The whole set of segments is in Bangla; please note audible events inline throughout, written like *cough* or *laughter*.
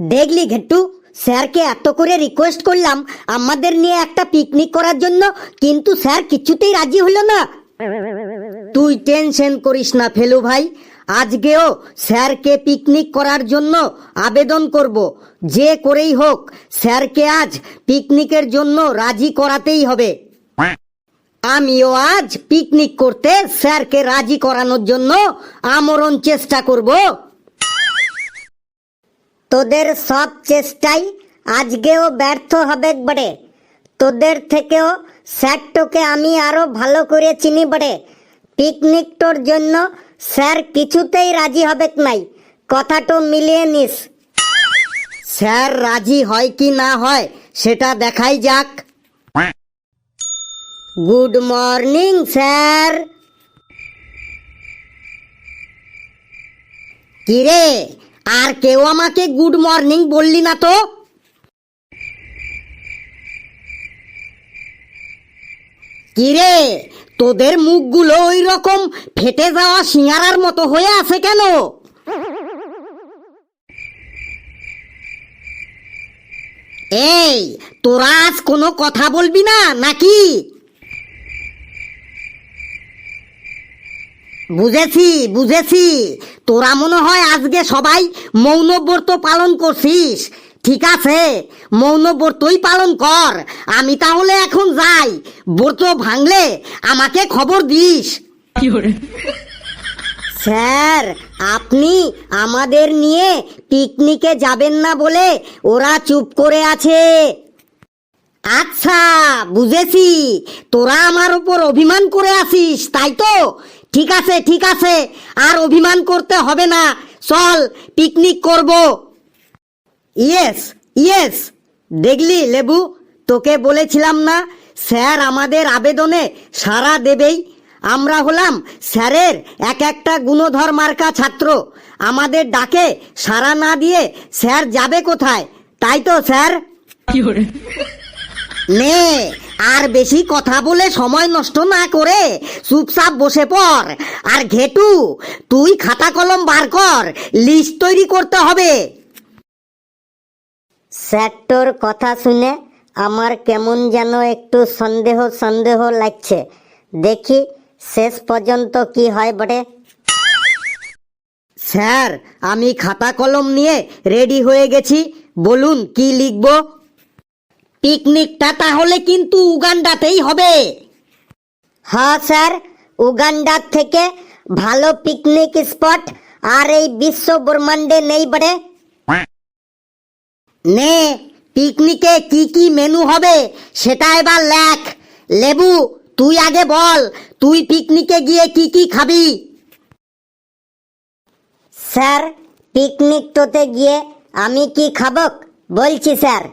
দেখলি ঘেট্টু? স্যারকে এত করে রিকোয়েস্ট করলাম, আমাদের নিয়ে একটা পিকনিক করার জন্য, কিন্তু স্যার কিছুতেই রাজি হলো না। তুই টেনশন করিস না ফেলু ভাই, আজকেও স্যারকে পিকনিক করার জন্য আবেদন করব। যে করেই হোক, স্যারকে আজ পিকনিকের জন্য রাজি করাতেই হবে। আমিও আজ পিকনিক করতে স্যারকে রাজি করানোর জন্য আমরণ চেষ্টা করব। তোদের সব চেষ্টাই আজকেও ব্যর্থ হবে বটে। তোদের থেকেও স্যারটোকে আমি আরও ভালো করে চিনি বটে। পিকনিকটোর জন্য স্যার কিছুতেই রাজি হবে নাই। কথাটো মিলিয়ে নিস। স্যার রাজি হয় কি না হয় সেটা দেখাই যাক। Good morning, sir. কিরে আর কেউ আমাকে গুড মর্নিং বললি না তো? কিরে, তোদের মুখগুলো ওই রকম ফেটে যাওয়া সিঙ্গারার মতো হয়ে আছে কেন? এই, তোরা আজ কোনো কথা বলবি না, নাকি? বুঝেছি বুঝেছি। তোরা মনে হয় আজকে সবাই মৌনব্রত পালন করছিস। ঠিক আছে মৌনব্রতই পালন কর। আমি তাহলে এখন যাই। ব্রত ভাঙলে আমাকে খবর দিস। স্যার আপনি আমাদের নিয়ে পিকনিকে যাবেন না বলে ওরা চুপ করে আছে। আচ্ছা বুঝেছি। তোরা আমার উপর অভিমান করে আসিস তাই তো? ঠিক আছে ঠিক আছে। আর অভিমান করতে হবে না। চল পিকনিক করব। ইয়েস ইয়েস দেখলি, লেবু? তোকে বলেছিলাম না, স্যার আমাদের আবেদনে সাড়া দেবেই। আমরা হলাম স্যারের এক একটা গুণধর মার্কা ছাত্র। আমাদের ডাকে সাড়া না দিয়ে স্যার যাবে কোথায়? তাই তো, স্যার। নে আর বেশি কথা বলে সময় নষ্ট না করে চুপচাপ বসে পড়। আর ঘেটু তুই খাতা কলম বার কর লিস্ট তৈরি করতে হবে। স্যারটোর কথা শুনে আমার কেমন যেন একটু সন্দেহ সন্দেহ লাগছে। দেখি শেষ পর্যন্ত কি হয় বটে। স্যার আমি খাতা কলম নিয়ে রেডি হয়ে গেছি। বলুন কি লিখব? পিকনিকটা তাহলে কিন্তু উগান্ডাতেই হবে। হ্যাঁ স্যার। উগান্ডার থেকে ভালো পিকনিক স্পট আর এই বিশ্ব ব্রহ্মাণ্ডে নেই বটে। নে পিকনিকে কি কি মেনু হবে সেটা এবার লেখ। লেবু তুই আগে বল তুই পিকনিকে গিয়ে কি কি খাবি? স্যার পিকনিক তোতে গিয়ে আমি কি খাব? বলছি sir.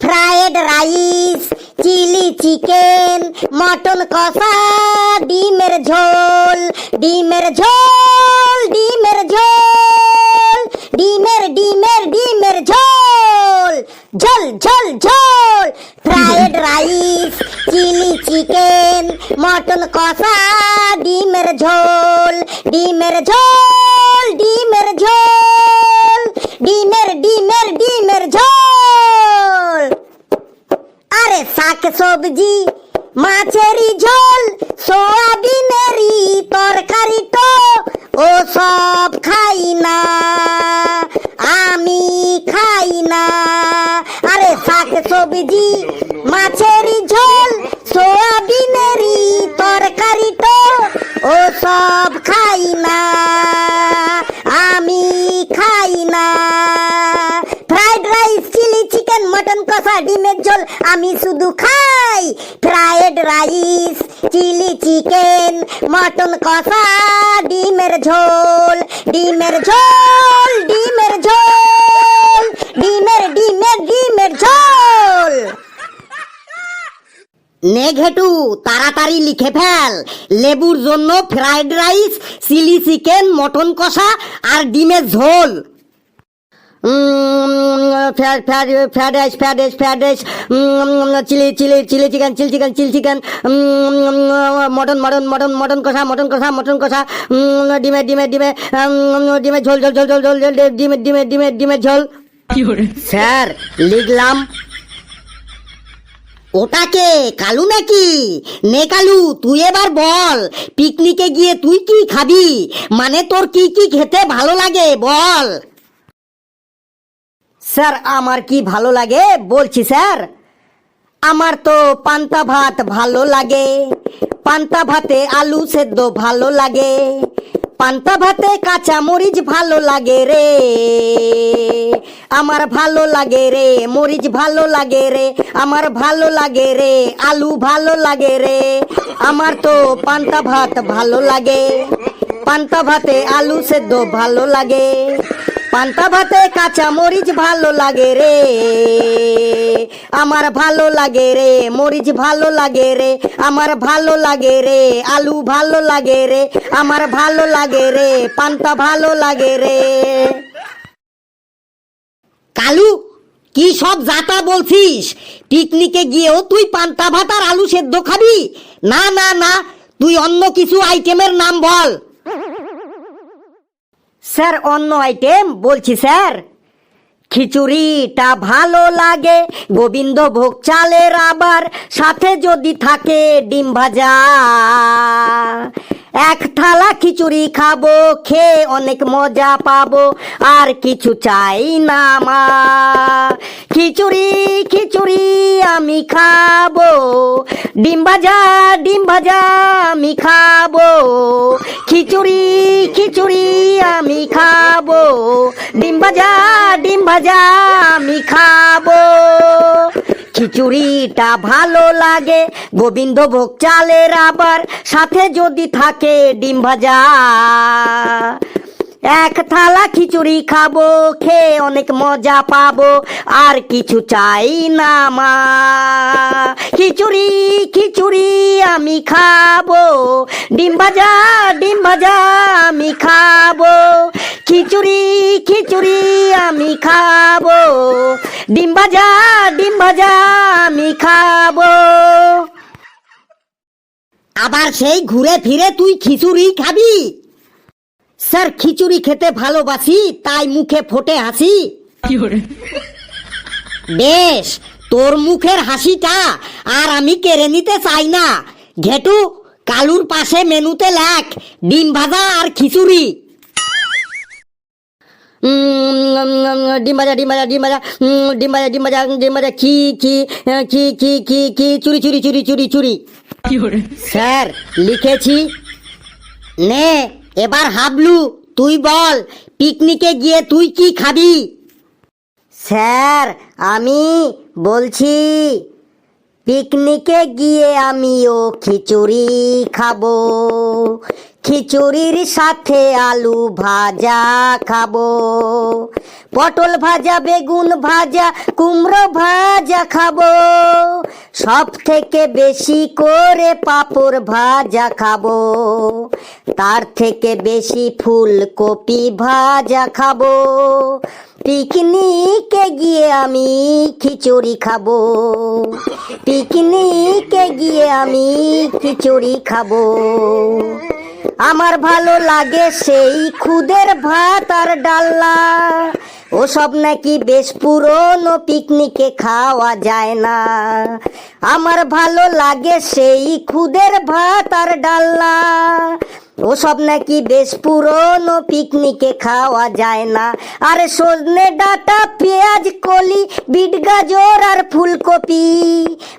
Fried rice, chilli chicken, mutton কষা, ডিমের ঝোল ডিমের ঝোল ডিমের ঝোল, ডিমের ডিমের ডিমের ঝোল ঝোল ঝোল ঝোল। Fried rice, chilli chicken, mutton কষা, ডিমের ঝোল ডিমের ঝোল ডিমের ঝোল, ডিমের ডিমের ডিমের ঝোল। আরে শাক সবজি মাছেরই ঝোল সোয়াবিনেরই তরকারি তো ও সব খাই না। আমি খাই না। আরে, শাক সবজি মাছেরই ঝোল সোয়াবিনেরই তরকারি তো ও সব খাই আমি শুধু খাই fried rice chilli chicken mutton কষা, ডিমের ঝোল ডিমের ঝোল ডিমের ঝোল, ডিমের ডিমের ডিমের ঝোল। নে ঘেটু, তাড়াতাড়ি লিখে ফেল। লেবুর জন্য fried rice chilli chicken mutton কষা আর ডিমের ঝোল। Fried rice fried rice fried rice chilli chilli chilli chicken chilli chicken chilli chicken mutton mutton mutton mutton কষা মটন কষা মটন কষা ডিমের ডিমের ডিমের ডিমের ঝোল ঝোল ঝোল ঝোল ঝোল ঝোল ডিমের ডিমের ডিমের ডিমের ঝোল স্যার লিখলাম ওটাকে কালু নাকি নে কালু তুই এবার বল পিকনিকে গিয়ে তুই কি খাবি মানে তোর কি কি খেতে ভালো লাগে বল স্যার, আমার কি ভালো লাগে? বলছি, স্যার। আমার তো পান্তা ভাত ভালো লাগে। পান্তা ভাতে আলু সেদ্ধ ভালো লাগে। পান্তা ভাতে কাঁচা মরিচ ভালো লাগে রে। আমার ভালো লাগে রে, মরিচ ভালো লাগে রে। আমার ভালো লাগে রে, আলু ভালো লাগে রে। আমার তো পান্তা ভাত ভালো লাগে। পান্তা ভাতে আলু সেদ্ধ ভালো লাগে। পান্তা ভাতে কাঁচা মরিচ ভালো লাগে রে। আমার ভালো লাগে রে, মরিচ ভালো লাগে রে, আমার ভালো লাগে রে, আলু ভালো লাগে রে, আমার ভালো লাগে রে, পান্তা ভালো লাগে রে। কালু, কি সব জাতা বলছিস? পিকনিকে গিয়েও তুই পান্তা ভাত আর আলু সেদ্ধ খাবি? না না না, তুই অন্য কিছু আইটেমের নাম বল। স্যার, অন্য আইটেম বলছি, স্যার। খিচুড়িটা ভালো লাগে গোবিন্দ ভোগ চালের আবার, সাথে যদি থাকে ডিম ভাজা। এক থালা খিচুড়ি খাব, খেয়ে অনেক মজা পাবো, আর কিছু চাই না মা। খিচুড়ি খিচুড়ি আমি খাব, ডিম ভাজা ডিম ভাজা আমি খাব। খিচুড়ি খাব। ডিম ভাজা ডিম ভাজা, আমি খাব। খিচুড়িটা ভালো লাগে গোবিন্দ ভোগ চালের আবার সাথে যদি থাকে ডিম ভাজা। এক থালা খিচুড়ি খাব, খেয়ে অনেক মজা পাবো, আর কিছু চাই না মা। খিচুড়ি খিচুড়ি আমি খাব, ডিম ভাজা ডিম ভাজা আমি খাব। খিচুড়ি খিচুড়ি আমি খাব, ডিম ভাজা ডিম ভাজা আমি খাব। আবার সেই ঘুরে ফিরে তুই খিচুড়ি খাবি? স্যার খিচুড়ি খেতে ভালোবাসি তাই মুখে ফোটে হাসি। বেশ তোর মুখের হাসিটা আর আমি কেড়ে নিতে চাই না। ঘেটু কালুর পাশে মেনুতে লেখ ডিম ভাজা আর খিচুড়ি। ডিম ভাজা ডিম ভাজা ডিম ভাজা ডিম ভাজা ডিম ভাজা ডিম ভাজা খি আহ, খি খি খি খি চুরি চুরি চুরি চুরি চুরি। স্যার লিখেছি নে। এবার হাবলু, তুই বল, পিকনিকে গিয়ে তুই কি খাবি? স্যার, আমি বলছি, পিকনিকে গিয়ে আমিও খিচুড়ি খাব। খিচুড়ির সাথে আলু ভাজা খাব। পটল ভাজা, বেগুন ভাজা, কুমড়ো ভাজা খাব। সব থেকে বেশি করে পাপড় ভাজা খাব। তার থেকে বেশি ফুলকপি ভাজা খাব। পিকনিকে গিয়ে আমি খিচুড়ি খাব। পিকনিকে গিয়ে আমি খিচুড়ি খাব। আমার ভালো লাগে সেই খুদের ভাত আর ডাল্লা। ওসব নাকি বেশ পুরনো, পিকনিকে খাওয়া যায় না। আমার ভালো লাগে সেই খুদের ভাত আর ডাল্লা। ওসব নাকি বেশ পুরনো পিকনিকে খাওয়া যায় না। আর সজনে ডাটা, পেঁয়াজ, কলি, বিট গাজর আর ফুলকপি,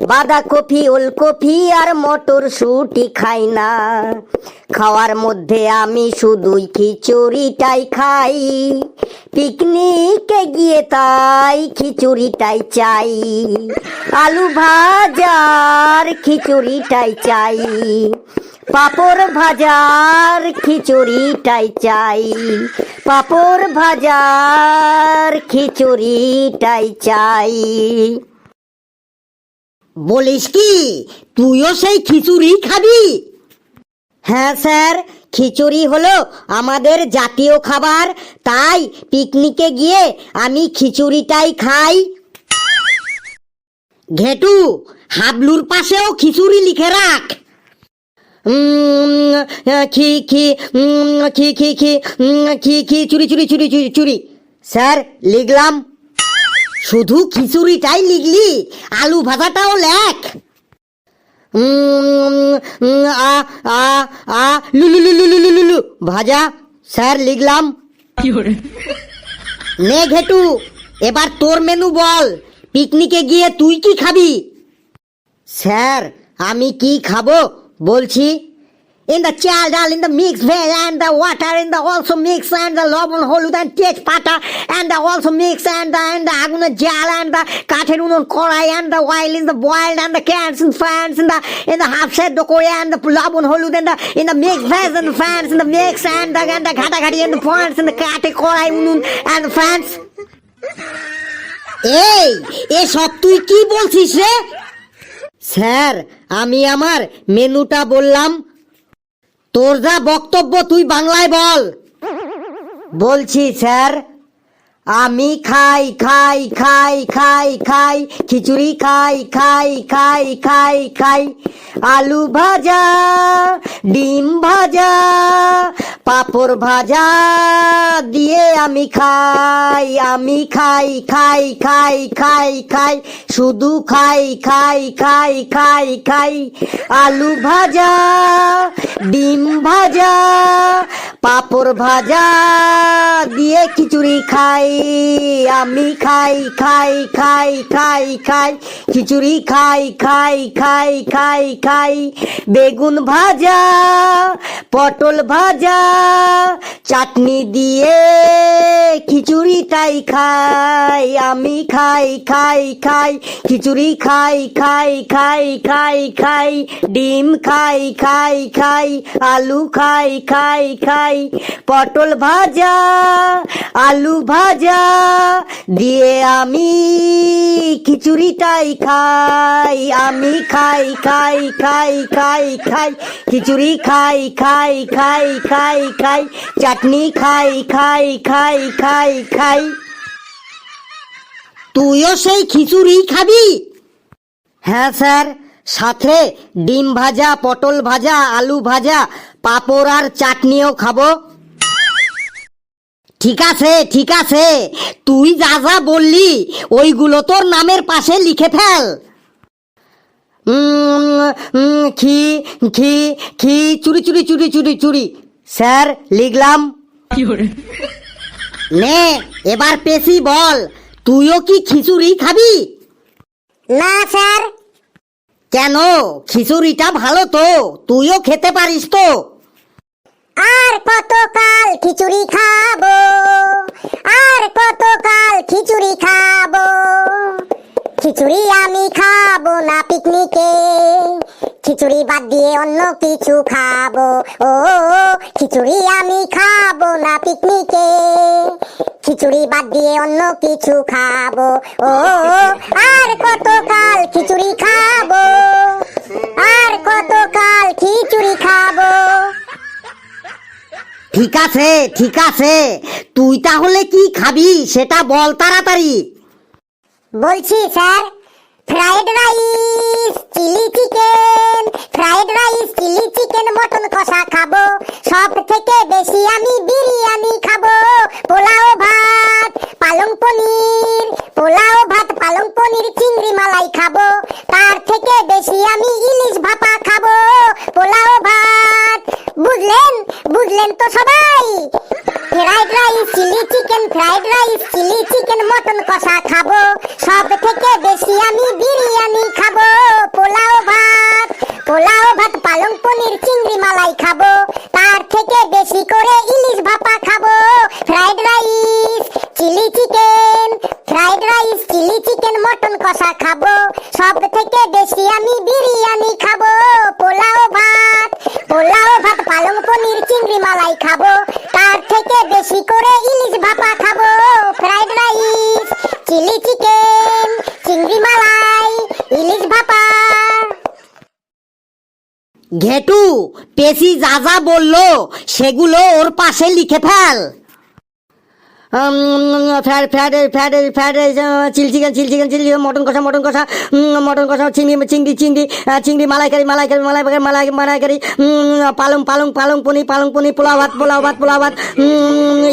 বাঁধাকপি, ওলকপি আর মটর শুটি খাই না। খাওয়ার মধ্যে আমি শুধুই খিচুড়িটাই খাই। পিকনিকে গিয়ে তাই খিচুড়িটাই চাই। আলু ভাজার খিচুড়িটাই চাই। পাপড় ভাজার খিচুড়িটাই চাই। পাপড় ভাজার খিচুড়িটাই চাই। বলিস কি? তুইও সেই খিচুড়ি খাবি? হ্যাঁ স্যার খিচুড়ি হলো আমাদের জাতীয় খাবার তাই পিকনিকে গিয়ে আমি খিচুড়িটাই খাই। ঘেটু হাবলুর পাশেও খিচুড়ি লিখে রাখ। খি খি খি খি খি খি খি চুরি চুরি চুরি চুরি চুরি। স্যার লিখলাম। শুধু খিচুড়িটাই লিখলি আলু ভাজাটাও লেখ। আ আ আ লুলু লুলু লুলু লুলু ভাজা। স্যার লিখলাম। নে ঘেটু এবার তোর মেনু বল। পিকনিকে গিয়ে তুই কি খাবি? স্যার আমি কি খাব? বলছি in the chal dal in the mix veg and the water in the also mix and the lobon holud and tej pata and the also mix and the and the আগুনের জাল অ্যান্ড দ্য কাঠের unun kadai and the while in the boiled and the cans in fans in the in the half set দোকড়ে and the lobon holud in the in the mix veg and fans in the mix and the and the ঘাটাঘাটি and the fans in the কাঠে কড়াই উনুন অ্যান্ড ফ্যান্স এই এসব তুই কি বলছিস রে স্যার আমি আমার মেনুটা বললাম। তোর যা বক্তব্য তুই বাংলায় বল। বলছি স্যার আমি খাই খাই খাই খাই খাই খিচুড়ি খাই খাই খাই খাই খাই আলু ভাজা ডিম ভাজা পাপড় ভাজা দিয়ে আমি খাই আমি খাই খাই খাই খাই খাই শুধু খাই খাই খাই খাই খাই আলু ভাজা ডিম ভাজা পাপড় ভাজা দিয়ে খিচুড়ি খাই আমি খাই খাই খাই খাই খাই খিচুড়ি খাই খাই খাই খাই খাই বেগুন ভাজা পটল ভাজা চাটনি দিয়ে খিচুড়িটাই খাই আমি খাই খাই খাই খিচুড়ি খাই খাই খাই খাই খাই ডিম খাই খাই খাই আলু খাই খাই খাই পটল ভাজা আলু ভাজা দিয়ে আমি খিচুড়িটাই খাই আমি খাই খাই খাই খাই খাই খিচুড়ি খাই খাই খাই খাই খাই চাটনি খাই খাই খাই খাই খাই তুইও সেই খিচুড়ি খাবি হ্যাঁ স্যার সাথে ডিম ভাজা পটল ভাজা আলু ভাজা পাঁপড় আর চাটনিও খাব ঠিক আছে ঠিক আছে। তুই যা যা বললি ওইগুলো তোর নামের পাশে লিখে ফেল। খি খি খি চুরি চুরি চুরি চুরি চুরি। স্যার লিখলাম। নে এবার পেশি বল। তুইও কি খিচুড়ি খাবি? না স্যার। কেন? খিচুড়িটা ভালো তো। তুইও খেতে পারিস তো। আর কতকাল খিচুড়ি খাব? আর কতকাল খিচুড়ি খাব? খিচুড়ি আমি খাব না পিকনিকে। খিচুড়ি বাদ দিয়ে অন্য কিছু খাব। ও, খিচুড়ি আমি খাব না পিকনিকে। খিচুড়ি বাদ দিয়ে অন্য কিছু খাব। ও ঠিক আছে ঠিক আছে। তুই তাহলে কি খাবি সেটা বল তাড়াতাড়ি। বলছি, sir fried rice chilli chicken fried rice chilli chicken mutton কষা খাব। সব থেকে বেশি আমি বিরিয়ানি খাব। পোলাও ভাত, পালং পনির, পোলাও ভাত, পালং পনির, চিংড়ি মালাই খাব। তার থেকে বেশি আমি ইলিশ ভাপা খাব। পোলাও ভাত, বুঝলেন? বুঝলেন তো সবাই? Fried rice chilli chicken fried rice chilli chicken mutton কষা খাব। সব থেকে বেশি আমি বিরিয়ানি খাব, পোলাও, ভাত। পোলাও ভাত পালং পনির, চিংড়ি মালাই খাব। তার থেকে বেশি করে ইলিশ ভাপা খাব। Fried rice, chilli chicken, fried rice, chilli chicken, mutton কষা খাব। সব থেকে বেশি আমি বিরিয়ানি খাব। পোলাও ভাত পোলাও ভাত পালং পনির, চিংড়ি মালাই খাব। তার থেকে বেশি করে ইলিশ ভাপা খাব। Fried rice, chilli chicken Ghetu, পেশি যা যা বলল, সেগুলো ওর পাশে লিখে fail. Fried fried fried fried rice chicken chilli chicken chilli mutton কষা মটন কষা মটন কষা, চিংড়ি চিংড়ি চিংড়ি চিংড়ি, মালাইকারি মালাইকারি মালাইকারি, মালাই, মালাইকারি পালং পালং পালং পনি পালং পনি পোলাও ভাত পোলাও ভাত পোলাও ভাত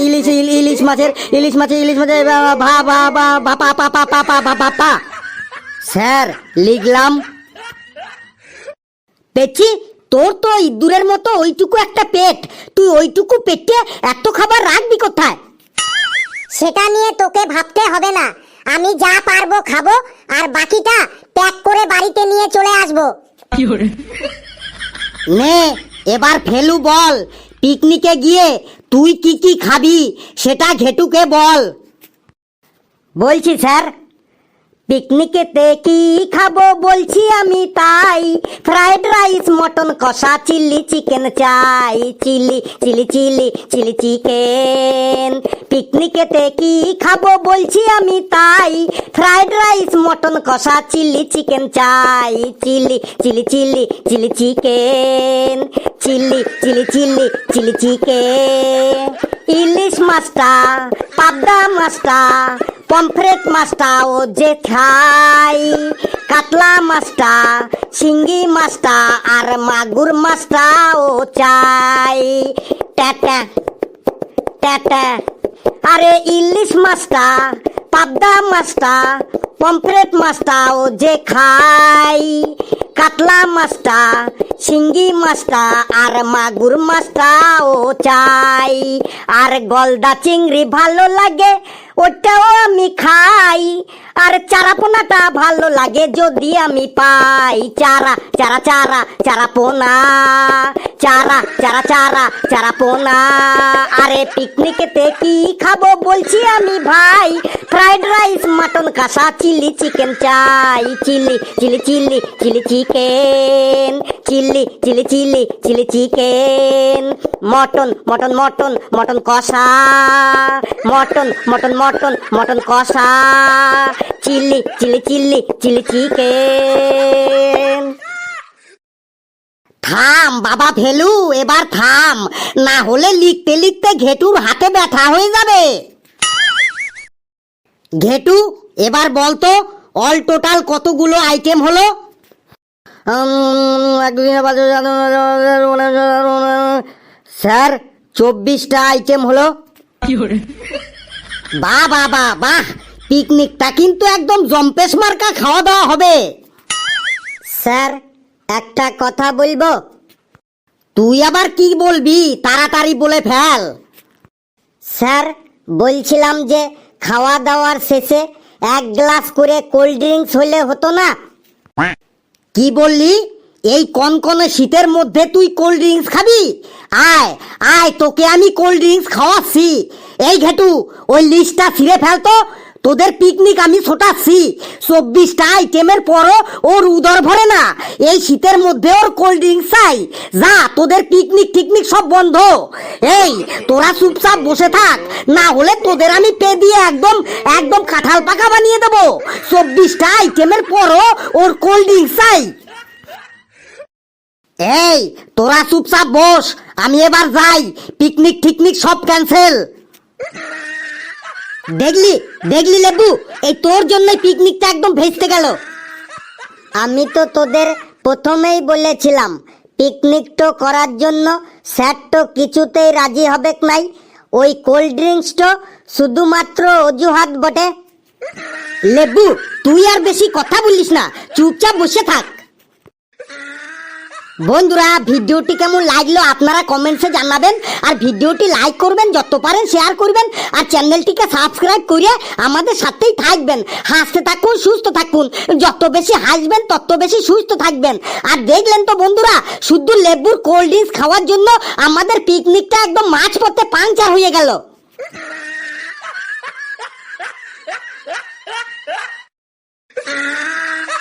ইলিশ ইলিশ মাছের ইলিশ মাছের ইলিশ মাছের ভা ভা ভা ভা পা পা পা পা পা ভা পা পা। স্যার, লিখলাম। পেছি তোর তো ইঁদুরের মতো ওইটুকু একটা পেট। তুই ওইটুকু পেটে এত খাবার রাখবি কোথায়? সেটা নিয়ে তোকে ভাবতে হবে না। আমি যা পারব খাব আর বাকিটা প্যাক করে বাড়িতে নিয়ে চলে আসব। নে এবার ফেলু বল। পিকনিকে গিয়ে তুই কি কি খাবি সেটা ঘেটুকে বল। বলছি স্যার। পিকনিকেতে কি খাব বলছি আমি তাই। ফ্রাইড রাইস মটন কষা চিলি চিকেন চাই। Chilli chilli chilli chilli chicken পিকনিকেতে কি খাব বলছি আমি তাই। ফ্রাইড রাইস মটন কষা চিলি চিকেন চাই। Chilli chilli chilli chilli chicken chilli chilli chilli chilli chicken. ইলিশ মাছটা, পাবদা মাছটা, পমফ্রেট মাছটা ও যে খাই। কাতলা মাছটা, শিঙ্গি মাছটা আর মাগুর মাছটা ও চাই। টাটা টাটা আরে ইলিশ মাছটা, পাবদা মাছটা, পমফ্রেট মাছটা ও যে খাই। কাতলা মাছটা শিঙ্গি মাছটা আর মাগুর মাছটা ও চাই। আর গলদা চিংড়ি ভালো লাগে ওটাও আমি খাই। আর চারাপোনাটা ভালো লাগে যদি আমি পাই। চারা চারা চারা চারা পোনা চারা চারা চারা চারা পোনা আরে পিকনিকেতে কি খাব বলছি আমি ভাই? ফ্রাইড রাইস মাটন কষা চিলি চিকেন চাই। Chilli chilli chilli chilli chicken chilli chilli chilli chilli chicken mutton mutton mutton mutton কষা। মটন মটন মটন মটন কষা chilli chilli chilli chilli chicken থাম বাবা ফেলু এবার থাম না হলে লিখতে লিখতে ঘেটুর হাতে ব্যথা হয়ে যাবে ঘেটু এবার বলতো অল টোটাল কতগুলো আইটেম হলো স্যার চব্বিশটা আইটেম হলো বাহ বাহ বাহ বাহ পিকনিকটা কিন্তু একদম জম্পেশ মার্কা খাওয়া দাওয়া হবে। স্যার, একটা কথা বলব? তুই আবার কি বলবি? তাড়াতাড়ি বলে ফেল। স্যার, বলছিলাম যে খাওয়া দাওয়ার শেষে এক গ্লাস করে কোল্ড ড্রিঙ্কস হলে হতো না? কি বললি? এই কনকনে শীতের মধ্যে তুই কোল্ড ড্রিঙ্কস খাবি? আয় আয়, তোকে আমি কোল্ড ড্রিঙ্কস খাওয়াচ্ছি। এই ঘেটু, ওই লিস্টটা ছিঁড়ে ফেলতো তোদের পিকনিক আমি ছোটাচ্ছি। চব্বিশটা আইটেমের পরও ওর উদর ভরে না। এই শীতের মধ্যে ওর কোল্ড ড্রিঙ্কস চাই। যা, তোদের পিকনিক টিকনিক সব বন্ধ। এই, তোরা চুপচাপ বসে থাক। না হলে তোদের আমি পে দিয়ে একদম একদম কাঁঠাল পাকা বানিয়ে দেবো। চব্বিশটা আইটেমের পরও ওর কোল্ড ড্রিঙ্কস চাই। এই, তোরা চুপচাপ বস। আমি এবার যাই। পিকনিক টিকনিক সব ক্যান্সেল দেখলি দেখলি লেবু? এই তোর জন্যই পিকনিকটা একদম ভেস্তে গেল। আমি তো তোদের প্রথমেই বলেছিলাম পিকনিক তো করার জন্য স্যার তো কিছুতেই রাজি হবে নাই। ওই কোল্ড ড্রিঙ্কস তো শুধুমাত্র অজুহাত বটে। লেবু, তুই আর বেশি কথা বলিস না, চুপচাপ বসে থাক। বন্ধুরা, ভিডিওটি কেমন লাগল আপনারা কমেন্টসে জানাবেন আর ভিডিওটি লাইক করবেন, যত পারেন শেয়ার করবেন আর চ্যানেলটিকে সাবস্ক্রাইব করে আমাদের সাথেই থাকবেন। হাসতে থাকুন, সুস্থ থাকুন। যত বেশি হাসবেন, তত বেশি সুস্থ থাকবেন। আর দেখলেন তো বন্ধুরা, শুধু লেবুর কোল্ড ড্রিঙ্কস খাওয়ার জন্য আমাদের পিকনিকটা একদম মাছ পথে পাংচার হয়ে গেল। Ah! *laughs*